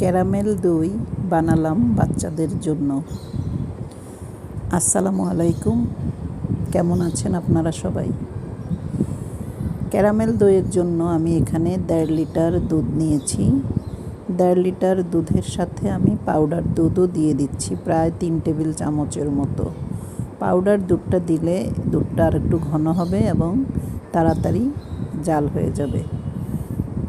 Caramel দই বানালাম বাচ্চাদের জন্য। আসসালামু আলাইকুম। কেমন আছেন আপনারা সবাই? ক্যারামেল দইয়ের জন্য আমি এখানে দেড় লিটার দুধ নিয়েছি। দেড় লিটার দুধের সাথে আমি পাউডার দুধও দিয়ে দিচ্ছি প্রায় তিন টেবিল চামচের মতো। পাউডার দুধটা দিলে দুধটা আর একটু ঘন হবে এবং তাড়াতাড়ি জাল হয়ে যাবে।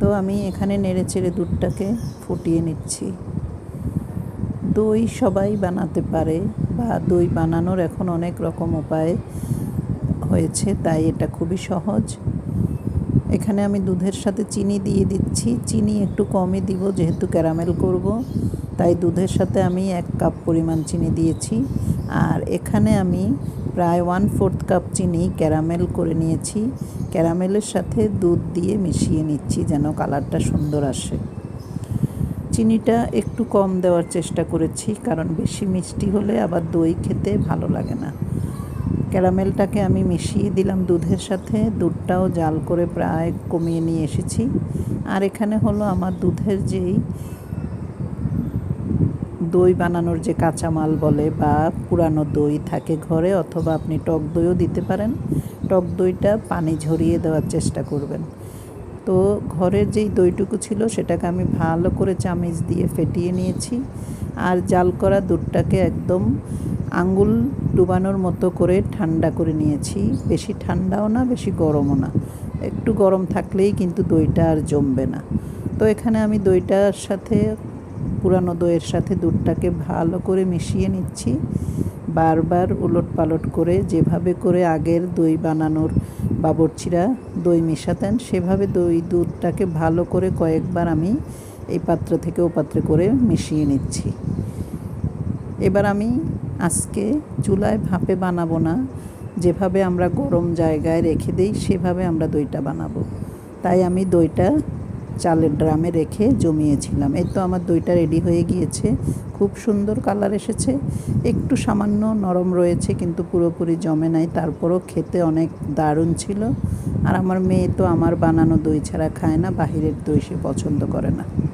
তো আমি এখানে নেড়ে চেড়ে দুধটাকে ফুটিয়ে নিচ্ছি। দই সবাই বানাতে পারে বা দই বানানোর এখন অনেক রকম উপায় হয়েছে, তাই এটা খুবই সহজ। এখানে আমি দুধের সাথে চিনি দিয়ে দিচ্ছি। চিনি একটু কমই দিব, যেহেতু ক্যারামেল করব, তাই দুধের সাথে আমি এক কাপ পরিমাণ চিনি দিয়েছি। আর এখানে আমি প্রায় ওয়ান ফোর্থ কাপ চিনি ক্যারামেল করে নিয়েছি। ক্যারামেলের সাথে দুধ দিয়ে মিশিয়ে নিচ্ছি যেন কালারটা সুন্দর আসে। চিনিটা একটু কম দেওয়ার চেষ্টা করেছি, কারণ বেশি মিষ্টি হলে আবার দই খেতে ভালো লাগে না। ক্যারামেলটাকে আমি মিশিয়ে দিলাম দুধের সাথে, দুধটাও জাল করে প্রায় কমিয়ে নিয়ে এসেছি। আর এখানে হলো আমার দুধের যেই দই বানানোর যে কাঁচামাল বলে বা পুরানো দই থাকে ঘরে অথবা আপনি টক দইও দিতে পারেন, টক দইটা পানি ঝরিয়ে দেওয়ার চেষ্টা করবেন। তো ঘরের যেই দইটুকু ছিল সেটাকে আমি ভালো করে চামিচ দিয়ে ফেটিয়ে নিয়েছি আর জাল করা দুধটাকে একদম আঙ্গুল ডুবানোর মতো করে ঠান্ডা করে নিয়েছি। বেশি ঠান্ডাও না, বেশি গরমও না। একটু গরম থাকলেই কিন্তু দইটা আর জমবে না। তো এখানে আমি দইটার সাথে পুরানো দইয়ের সাথে দুধটাকে ভালো করে মিশিয়ে নিচ্ছি। বারবার উলট পালট করে, যেভাবে করে আগের দই বানানোর বাবরচিরা দই মেশাতেন, সেভাবে দই দুধটাকে ভালো করে কয়েকবার আমি এই পাত্র থেকে ও পাত্রে করে মিশিয়ে নিচ্ছি। এবার আমি আজকে চুলায় ভাপে বানাবো না। যেভাবে আমরা গরম জায়গায় রেখে দিই, সেভাবে আমরা দইটা বানাবো। তাই আমি দইটা চালের ড্রামে রেখে জমিয়েছিলাম। এই তো আমার দইটা রেডি হয়ে গিয়েছে। খুব সুন্দর কালার এসেছে। একটু সামান্য নরম রয়েছে, কিন্তু পুরোপুরি জমে নাই। তারপরও খেতে অনেক দারুণ ছিল। আর আমার মেয়ে তো আমার বানানো দই ছাড়া খায় না, বাহিরের দই সে পছন্দ করে না।